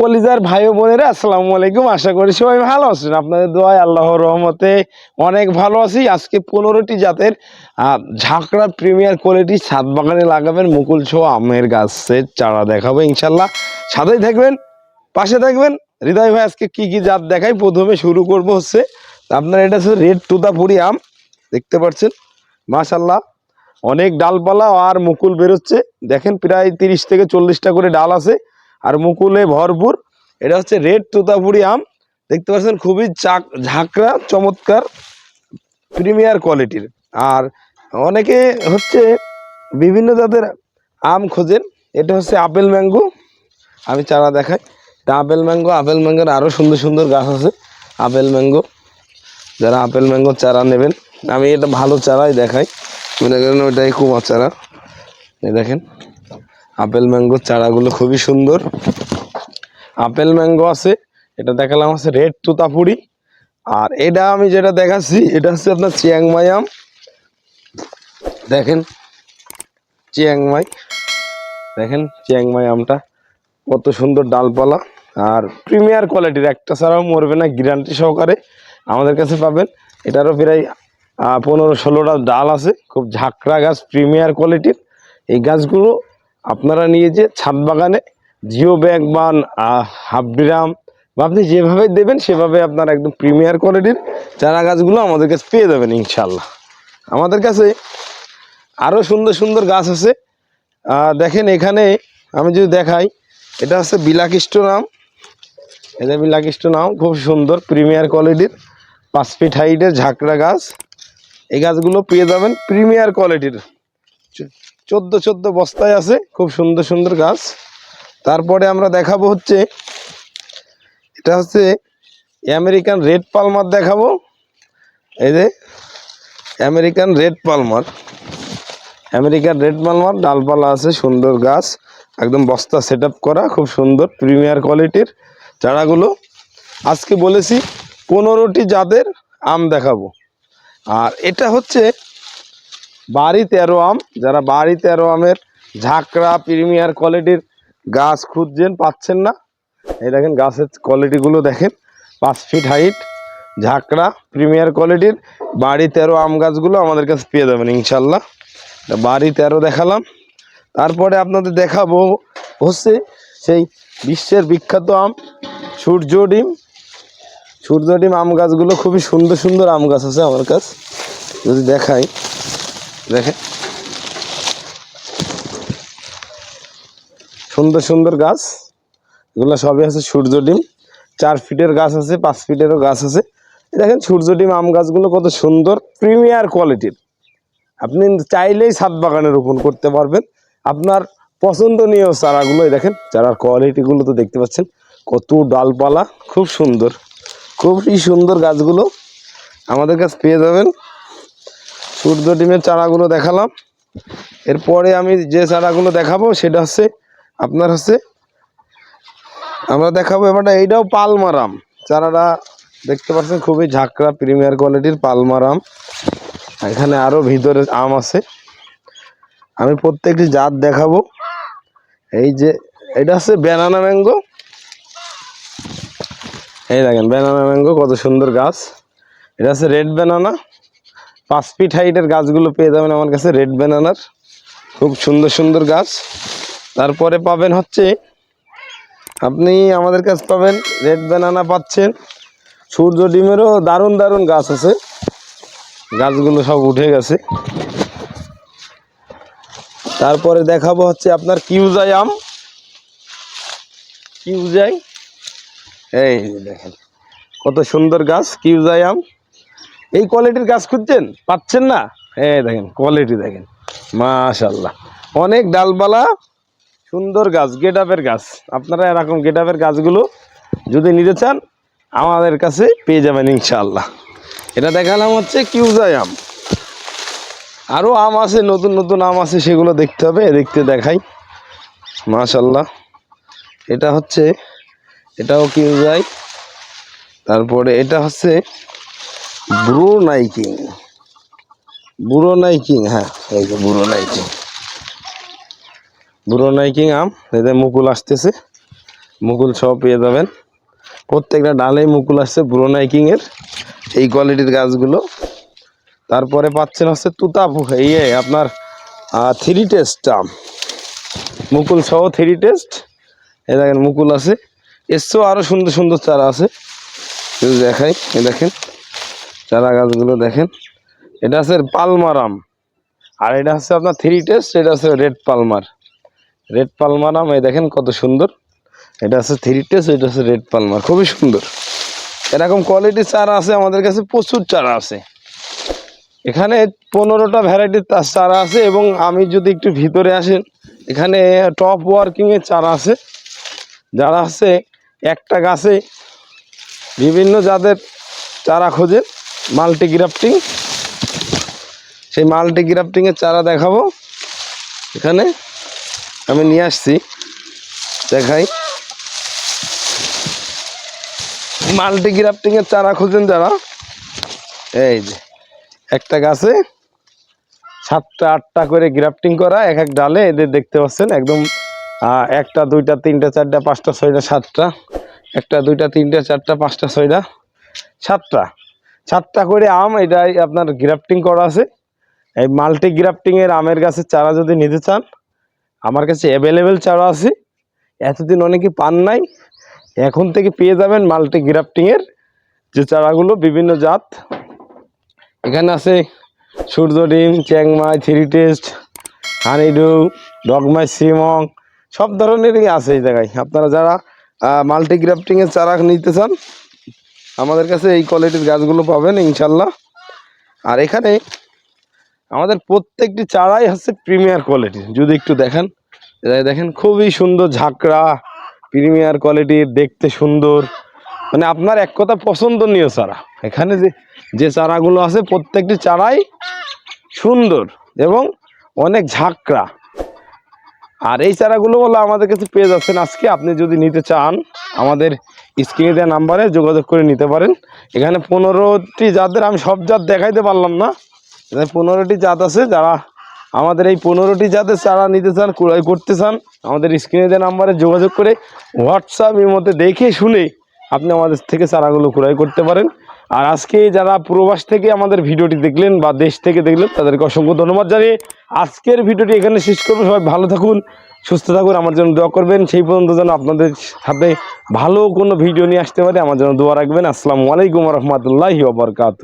কলিজার ভাই বোনেরা, আসসালামু আলাইকুম। আশা করি সবাই ভালো আছেন। আপনাদের দোয়ায় আল্লাহর রহমতে অনেক ভালো আছি। আজকে পনেরোটি জাতের ঝাঁকড়া প্রিমিয়ার কোয়ালিটি ছাদ বাগানে লাগাবেন মুকুল ছো আমের গাছের চারা দেখাবো ইনশাল্লাহ। সাথেই থাকবেন, পাশে থাকবেন। হৃদয় ভাই, আজকে কি কি জাত দেখাই? প্রথমে শুরু করব হচ্ছে, আপনার এটা হচ্ছে রেড তুতাপুরি আম, দেখতে পাচ্ছেন? মাশাল্লাহ, অনেক ডালপালা আর মুকুল বেরোচ্ছে। দেখেন প্রায় তিরিশ থেকে চল্লিশটা করে ডাল আছে। আর মুকুলে ভরপুর। এটা হচ্ছে রেড তোতাপুরি আম। দেখতে পাচ্ছেন খুবই চাক ঝাঁকড়া, চমৎকার, প্রিমিয়ার কোয়ালিটির। আর অনেকে হচ্ছে বিভিন্ন জাতের আম খোঁজেন। এটা হচ্ছে আপেল ম্যাঙ্গো। আমি চারা দেখাই। এটা আপেল ম্যাঙ্গো। আপেল ম্যাঙ্গোর আরও সুন্দর সুন্দর গাছ আছে। Apple mango. যারা আপেল ম্যাঙ্গোর চারা নেবেন, আমি এটা ভালো চারাই দেখাই। মনে করেন ওইটাই কুমা চারা। দেখেন। আপেল ম্যাঙ্গোর চারাগুলো খুবই সুন্দর। আপেল ম্যাঙ্গো আছে, এটা দেখালাম আছে রেড তুতাপুরি। আর এটা আমি যেটা দেখাচ্ছি, এটা হচ্ছে আপনার চিয়াংমাই আম। দেখেন, চিয়াংমাই। দেখেন চিয়াংমাই আমটা, কত সুন্দর ডালপালা। আর প্রিমিয়ার কোয়ালিটির একটা ছাড়াও মরবে না, গ্যারান্টি সহকারে আমাদের কাছে পাবেন। এটারও প্রায় পনেরো ষোলোটা ডাল আছে, খুব ঝাঁকড়া গাছ, প্রিমিয়ার কোয়ালিটির। এই গাছগুলো আপনারা নিয়ে যে ছাদ বাগানে জিও ব্যাগ বা হাফ ড্রাম বা আপনি যেভাবে দেবেন সেভাবে আপনার একদম প্রিমিয়ার কোয়ালিটির চারা গাছগুলো আমাদের কাছে পেয়ে যাবেন ইনশাল্লাহ আমাদের কাছে আরও সুন্দর সুন্দর গাছ আছে। দেখেন এখানে আমি যদি দেখাই, এটা হচ্ছে বিলাকিষ্ট নাম। এটা বিলাকিষ্ট নাম, খুব সুন্দর, প্রিমিয়ার কোয়ালিটির। পাঁচ ফিট হাইটের ঝাঁকড়া গাছ। এই গাছগুলো পেয়ে যাবেন প্রিমিয়ার কোয়ালিটির। চোদ্দ চোদ্দ বস্তায় আছে, খুব সুন্দর সুন্দর গাছ। তারপরে আমরা দেখাবো হচ্ছে, এটা হচ্ছে আমেরিকান রেড পালমার দেখাবো। এই যে, American red Palmer. American red Palmer, ডালপালা আছে, সুন্দর গাছ। একদম বস্তা সেট করা, খুব সুন্দর, প্রিমিয়ার কোয়ালিটির চারাগুলো। আজকে বলেছি, পনেরোটি জাতের আম দেখাবো। আর এটা হচ্ছে বাড়ি তেরো আম, যারা বাড়ি তেরো আমের ঝাঁকড়া, প্রিমিয়ার কোয়ালিটির গাছ খুঁজছেন, পাচ্ছেন না। এই দেখেন গাছের কোয়ালিটিগুলো দেখেন, পাঁচ ফিট হাইট, ঝাঁকড়া, প্রিমিয়ার কোয়ালিটির। বাড়ি তেরো আম গাছগুলো আমাদের কাছে পেয়ে যাবেন ইনশাল্লাহ বাড়ি তেরো দেখালাম। তারপরে আপনাদের দেখাবো হচ্ছে সেই বিশ্বের বিখ্যাত আম, সূর্য ডিম। সূর্য ডিম আম গাছগুলো খুবই সুন্দর সুন্দর আম গাছ আছে আমার কাছে। যদি দেখাই। দেখেন। সুন্দর সুন্দর গাছ। এগুলো সবই আছে সূর্য ডিম। চার ফিটের গাছ আছে, পাঁচ ফিটেরও গাছ আছে। দেখেন সূর্য ডিম, আম গাছগুলো কত সুন্দর, প্রিমিয়ার কোয়ালিটির। আপনি চাইলেই ছাদ বাগানে রোপণ করতে পারবেন। আপনার পছন্দনীয় চারাগুলো, এই দেখেন, চারার কোয়ালিটিগুলো তো দেখতে পাচ্ছেন। কত ডালপালা, খুব সুন্দর। খুবই সুন্দর গাছগুলো। আমাদের কাছে পেয়ে যাবেন। সূর্য ডিমের চারাগুলো দেখালাম। এরপরে আমি যে চারাগুলো দেখাবো, সেটা হচ্ছে, আপনার হচ্ছে, আমরা দেখাবো এবার এইটাও পালমারাম। চারাটা দেখতে পাচ্ছেন, খুবই ঝাঁকড়া, প্রিমিয়ার কোয়ালিটির পালমারাম। এখানে আরও ভিতরে আম আছে। আমি প্রত্যেকটি জাত দেখাবো। এই যে, এটা হচ্ছে ব্যানানা ম্যাঙ্গো। এই দেখেন, ব্যানানা ম্যাঙ্গো, কত সুন্দর গাছ। এটা হচ্ছে রেড ব্যানানা। পাঁচ ফিট হাইটের গাছগুলো পেয়ে যাবেন আমার কাছে রেড ব্যানানার খুব সুন্দর সুন্দর গাছ। তারপরে পাবেন হচ্ছে, আপনি আমাদের কাছে পাবেন রেড ব্যানানা পাচ্ছেন। সূর্য ডিমেরও দারুণ দারুণ গাছ আছে। গাছগুলো সব উঠে গেছে। তারপরে দেখাবো হচ্ছে আপনার কিউজাই আম। কিউজাই? এই দেখেন, কত সুন্দর গাছ, কিউজাই আম। এই কোয়ালিটির গাছ খুঁজছেন? পাচ্ছেন না? হ্যাঁ দেখেন কোয়ালিটি দেখেন। মাশাল্লাহ অনেক ডালপালা, সুন্দর গাছ, গেটআপের গাছ। আপনারা এরকম গেটআপের গাছগুলো যদি নিতে চান, আমাদের কাছে পেয়ে যাবেন ইনশাআল্লাহ। এটা দেখালাম হচ্ছে কিউজাই আম। আরও আম আছে, নতুন নতুন আম আছে, সেগুলো দেখতে হবে, দেখতে দেখাই। মাশাল্লাহ এটা হচ্ছে, এটাও কিউজাই। তারপরে এটা হচ্ছে ব্রু নাইকিং। বুড়ো নাইকিং হ্যাঁ এই যে বুড়ো নাইকিং। বুড়ো নাইকিং আম এদের মুকুল আসতেছে। মুকুল সহ পেয়ে যাবেন। প্রত্যেকটা ডালেই মুকুল আসছে ব্রোনাই কিংয়ের এই কোয়ালিটির গাছগুলো। তারপরে পাচ্ছেন হচ্ছে তুতা ফু- ইয়ে আপনার থ্রি টেস্ট আম। মুকুল সহ থ্রি টেস্ট এই দেখেন মুকুল আছে। এসছেও আরও সুন্দর সুন্দর চারা আছে। দেখাই এ দেখেন। চারা গাছগুলো দেখেন। এটা আছে পালমার আম আর এটা হচ্ছে আপনার থ্রি টেস্ট এটা হচ্ছে রেড পালমার রেড পালমার আম এই দেখেন কত সুন্দর। এটা হচ্ছে থ্রি টেস্ট এটা হচ্ছে রেড পালমার খুবই সুন্দর। এরকম কোয়ালিটির চারা আছে, আমাদের কাছে প্রচুর চারা আছে। এখানে পনেরোটা ভ্যারাইটির চারা আছে এবং আমি যদি একটু ভিতরে আসেন এখানে টপ ওয়ার্কিংয়ের চারা আছে। যারা আছে, একটা গাছে বিভিন্ন যাদের চারা খোঁজে মাল্টি গ্রাফটিং সেই মাল্টি গ্রাফটিংয়ের চারা দেখাবো। এখানে আমি নিয়ে আসছি। দেখাই। মাল্টি গ্রাফটিংয়ের চারা খোঁজেন যারা? এই যে, একটা গাছে সাতটা, আটটা করে গ্রাফটিং করা এক এক ডালে, এদের দেখতে পাচ্ছেন একদম একটা, দুইটা, তিনটা, চারটা, পাঁচটা, ছয়টা, সাতটা। একটা, দুইটা, তিনটা, চারটা, পাঁচটা, ছয়টা, সাতটা। সাতটা করে আম, এটাই আপনার গ্রাফটিং করা আছে। এই মাল্টি গ্রাফটিংয়ের আমের গাছের চারা যদি নিতে চান, আমার কাছে অ্যাভেলেবেল চারা আছে। এতদিন অনেকে পান নাই, এখন থেকে পেয়ে যাবেন মাল্টি গ্রাফটিংয়ের যে চারাগুলো বিভিন্ন জাত। এখানে আছে সূর্য ডিম, Chiang Mai three taste honeydew ডগমাই সিমং সব ধরনেরই আছে এই জায়গায়। আপনারা যারা মাল্টি গ্রাফটিংয়ের চারা নিতে চান আমাদের কাছে এই কোয়ালিটির গাছগুলো পাবেন, ইনশাল্লাহ। আর এখানে আমাদের প্রত্যেকটি চারাই হচ্ছে প্রিমিয়ার কোয়ালিটি। যদি একটু দেখেন দেখেন খুবই সুন্দর ঝাঁকড়া, প্রিমিয়ার কোয়ালিটির দেখতে সুন্দর। মানে আপনার এক কথা পছন্দনীয় চারা। এখানে যে যে চারাগুলো আছে, প্রত্যেকটি চারাই সুন্দর এবং অনেক ঝাঁকড়া। আর এই চারাগুলো বলে আমাদের কাছে পেয়ে যাচ্ছেন আজকে। আপনি যদি নিতে চান, আমাদের স্ক্রিনে দেওয়া নাম্বারে যোগাযোগ করে নিতে পারেন। এখানে পনেরোটি জাতের, আমি সব জাত দেখাইতে পারলাম না। এখানে পনেরোটি জাত আছে, যারা আমাদের এই পনেরোটি জাতের চারা নিতে চান, ক্রয় করতে চান, আমাদের স্ক্রিনে দেওয়া নাম্বারে যোগাযোগ করে হোয়াটসঅ্যাপ এর মধ্যে দেখে শুনে আপনি আমাদের থেকে চারাগুলো ক্রয় করতে পারেন। আর আজকে যারা প্রবাস থেকে আমাদের ভিডিওটি দেখলেন বা দেশ থেকে দেখলেন, তাদেরকে অসংখ্য ধন্যবাদ জানিয়ে আজকের ভিডিওটি এখানে শেষ করব। সবাই ভালো থাকুন, সুস্থ থাকুন, আমার জন্য দোয়া করবেন। সেই পর্যন্ত যেন আপনাদের সাথে ভালো কোনো ভিডিও নিয়ে আসতে পারে, আমার জন্য দোয়া রাখবেন। আসসালামু আলাইকুম রহমতুল্লাহি ওবরকাত